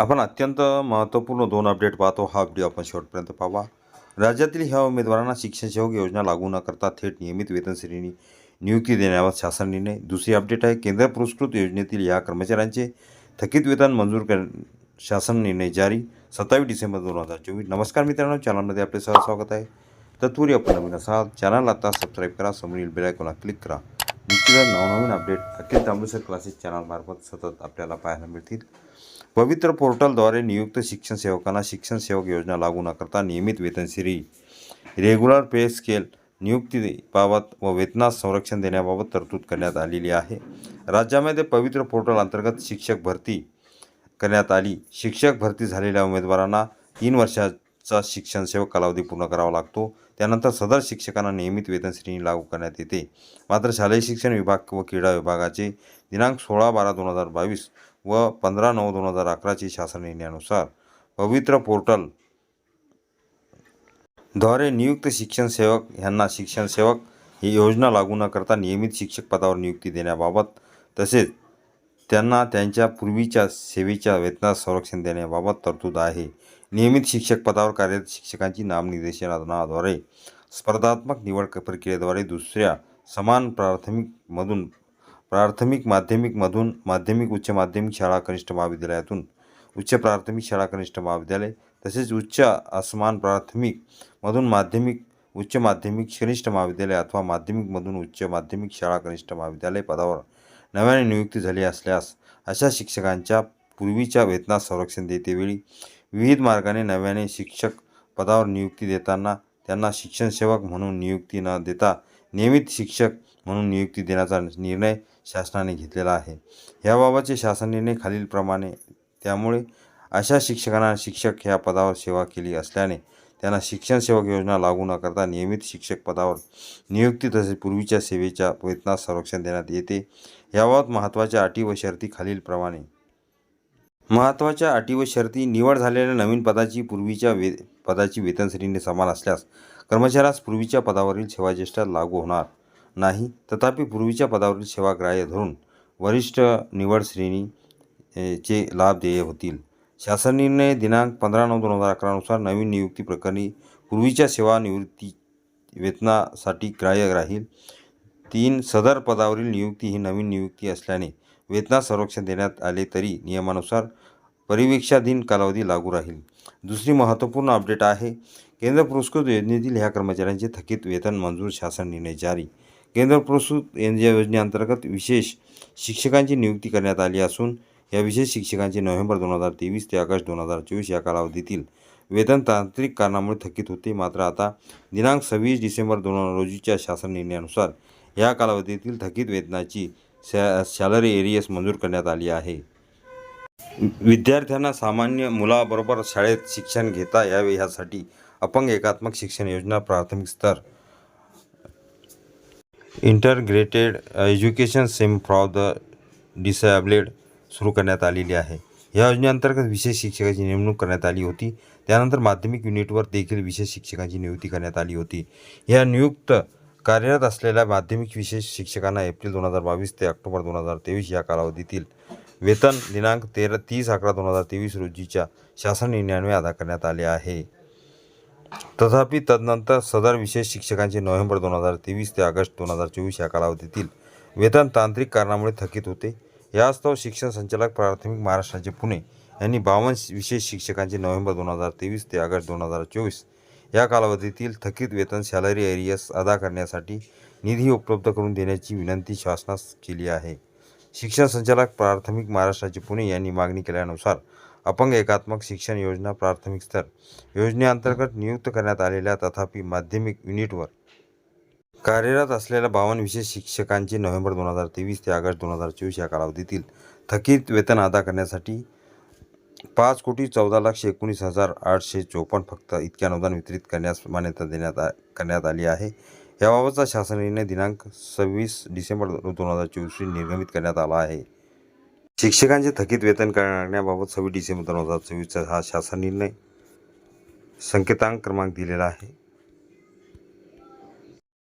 आपण अत्यंत महत्त्वपूर्ण दोन अपडेट पाहतो. हा व्हिडिओ आपण शेवटपर्यंत पाहावा. राज्यातील ह्या उमेदवारांना शिक्षण सेवक योजना लागू न करता थेट नियमित वेतन श्रेणी नियुक्ती देण्याबाबत शासन निर्णय. दुसरी अपडेट आहे केंद्र पुरस्कृत योजनेतील या कर्मचाऱ्यांचे थकीत वेतन मंजूर कर शासन निर्णय जारी सत्तावीस डिसेंबर दोन हजार चोवीस. नमस्कार मित्रांनो चॅनलमध्ये आपले सहज स्वागत आहे तत्पूर्वी आपण नवीन असाल चॅनल आता सबस्क्राईब करा समोरील बेलायकोला क्लिक करा. निश्चितच नवनवीन अपडेट अखिल तांबुसर क्लासेस चॅनलमार्फत सतत आपल्याला पाहायला मिळतील. पवित्र पोर्टलद्वारे नियुक्त शिक्षण सेवकांना शिक्षण सेवक योजना लागू न करता नियमित वेतनश्री रेग्युलर पे स्केल नियुक्तीबाबत व वेतनास संरक्षण देण्याबाबत तरतूद करण्यात आलेली आहे. राज्यामध्ये पवित्र पोर्टल अंतर्गत शिक्षक भरती करण्यात आली. शिक्षक भरती झालेल्या उमेदवारांना तीन वर्षाचा शिक्षण सेवक कालावधी पूर्ण करावा लागतो. त्यानंतर सदर शिक्षकांना नियमित वेतन श्रेणी लागू करण्यात येते. मात्र शालेय शिक्षण विभाग व क्रीडा विभागाचे दिनांक सोळा बारा दोन हजार बावीस व पंधरा नऊ दोन हजार अकराचे शासन निर्णयानुसार पवित्र पोर्टलद्वारे नियुक्त शिक्षण सेवक यांना शिक्षण सेवक ही योजना लागू न करता नियमित शिक्षक पदावर नियुक्ती देण्याबाबत तसेच त्यांना त्यांच्या पूर्वीच्या सेवेच्या वेतनात संरक्षण देण्याबाबत तरतूद आहे. नियमित शिक्षक पदावर कार्यरत शिक्षकांची नामनिर्देशनाद्वारे स्पर्धात्मक निवड प्रक्रियेद्वारे दुसऱ्या समान प्राथमिकमधून प्राथमिक माध्यमिकमधून माध्यमिक उच्च माध्यमिक शाळा कनिष्ठ महाविद्यालयातून उच्च प्राथमिक शाळा कनिष्ठ महाविद्यालय तसेच उच्च असमान प्राथमिकमधून माध्यमिक उच्च माध्यमिक कनिष्ठ महाविद्यालय अथवा माध्यमिकमधून उच्च माध्यमिक शाळा कनिष्ठ महाविद्यालय पदावर नव्याने नियुक्ती झाली असल्यास अशा शिक्षकांच्या पूर्वीच्या वेतनात संरक्षण देतेवेळी विविध मार्गाने नव्याने शिक्षक पदावर नियुक्ती देताना त्यांना शिक्षणसेवक म्हणून नियुक्ती न देता नियमित शिक्षक म्हणून नियुक्ती देण्याचा निर्णय शासनाने घेतलेला आहे. याबाबतचे शासन निर्णय खालीलप्रमाणे त्यामुळे अशा शिक्षकांना शिक्षक ह्या पदावर सेवा केली असल्याने त्यांना शिक्षण सेवक योजना लागू न करता नियमित शिक्षक पदावर नियुक्ती तसेच पूर्वीच्या सेवेच्या वेतनात संरक्षण देण्यात येते. याबाबत महत्त्वाच्या अटी व शर्ती खालीलप्रमाणे महत्त्वाच्या अटी व शर्ती निवड झालेल्या नवीन पदाची पूर्वीच्या वे पदाची वेतन श्रेणी समान असल्यास कर्मचाऱ्यास पूर्वीच्या पदावरील सेवाज्येष्ठा लागू होणार नाही. तथापि पूर्वीच्या पदावरील सेवा ग्राह्य धरून वरिष्ठ निवड श्रेणी चे लाभ देय होतील. शासन निर्णय दिनांक पंधरा नऊ दोन हजार अकरानुसार नवीन नियुक्ती प्रकरणी पूर्वीच्या सेवानिवृत्ती वेतनासाठी ग्राह्य राहील. तीन सदर पदावरील नियुक्ती ही नवीन नियुक्ती असल्याने वेतनात संरक्षण देण्यात आले तरी नियमानुसार परिवीक्षाधीन कालावधी लागू राहील. दुसरी महत्त्वपूर्ण अपडेट आहे केंद्र पुरस्कृत योजनेतील ह्या कर्मचाऱ्यांचे थकीत वेतन मंजूर शासन निर्णय जारी. केंद्र पुरस्कृत या योजनेअंतर्गत विशेष शिक्षकांची नियुक्ती करण्यात आली असून या विशेष शिक्षकांचे नोव्हेंबर दोन हजार तेवीस ते ऑगस्ट दोन हजार चोवीस या कालावधीतील वेतन तांत्रिक कारणामुळे थकीत होते. मात्र आता दिनांक सव्वीस डिसेंबर दोन हजार रोजीच्या शासन निर्णयानुसार या कालावधीतील थकीत वेतनाची सॅ सॅलरी एरियस मंजूर करण्यात आली आहे. विद्यार्थ्यांना सामान्य मुलाबरोबर शाळेत शिक्षण घेता यावे ह्यासाठी अपंग एकात्मक शिक्षण योजना प्राथमिक स्तर. Integrated education same for the disabled सुरू करण्यात आलेली आहे. या योजनेअंतर्गत विशेष शिक्षकाची नेमणूक करण्यात आली होती. त्यानंतर माध्यमिक युनिटवर देखील विशेष शिक्षकांची नियुक्ती करण्यात आली होती. या नियुक्त कार्यरत असलेल्या माध्यमिक विशेष शिक्षकांना एप्रिल दोन हजार बावीस ते ऑक्टोबर दोन हजार तेवीस या कालावधीतील वेतन दिनांक तेरा तीस अकरा दोन हजार तेवीस रोजीच्या शासन निर्णयान्वये अदा करण्यात आले आहे. तथापि तदनंतर सदर विशेष शिक्षकांचे नोव्हेंबर दोन हजार तेवीस ते ऑगस्ट दोन हजार चोवीस या कालावधीतील वेतन तांत्रिक कारणामुळे थकीत होते. यास्तव शिक्षण संचालक प्राथमिक महाराष्ट्राचे पुणे यांनी बावन्न विशेष शिक्षकांचे नोव्हेंबर दोन हजार तेवीस ते ऑगस्ट दोन हजार चोवीस या कालावधीतील थकीत वेतन सॅलरी एरियस अदा करण्यासाठी निधी उपलब्ध करून देण्याची विनंती शासनास केली आहे. शिक्षण संचालक प्राथमिक महाराष्ट्राचे पुणे यांनी मागणी केल्यानुसार अपंग एकात्मक शिक्षण योजना प्राथमिक स्तर योजनेअंतर्गत नियुक्त करण्यात आलेल्या तथापि माध्यमिक युनिटवर कार्यरत असलेल्या बावन्न विशेष शिक्षकांचे नोव्हेंबर दोन हजार तेवीस ते ऑगस्ट दोन हजार चोवीस या कालावधीतील थकीत वेतन अदा करण्यासाठी पाच कोटी चौदा लाख एकोणीस हजार आठशे चोपन्न फक्त इतके अनुदान वितरित करण्यास मान्यता देण्यात आ करण्यात आली आहे. याबाबतचा शासन निर्णय दिनांक सव्वीस डिसेंबर दोन हजार चोवीस निर्गमित करण्यात आला आहे. शिक्षकांचे थकीत वेतन करण्याबाबत सव्वीस डिसेंबर दोन हजार चोवीसचा हा शासन निर्णय संकेतांक क्रमांक दिलेला आहे.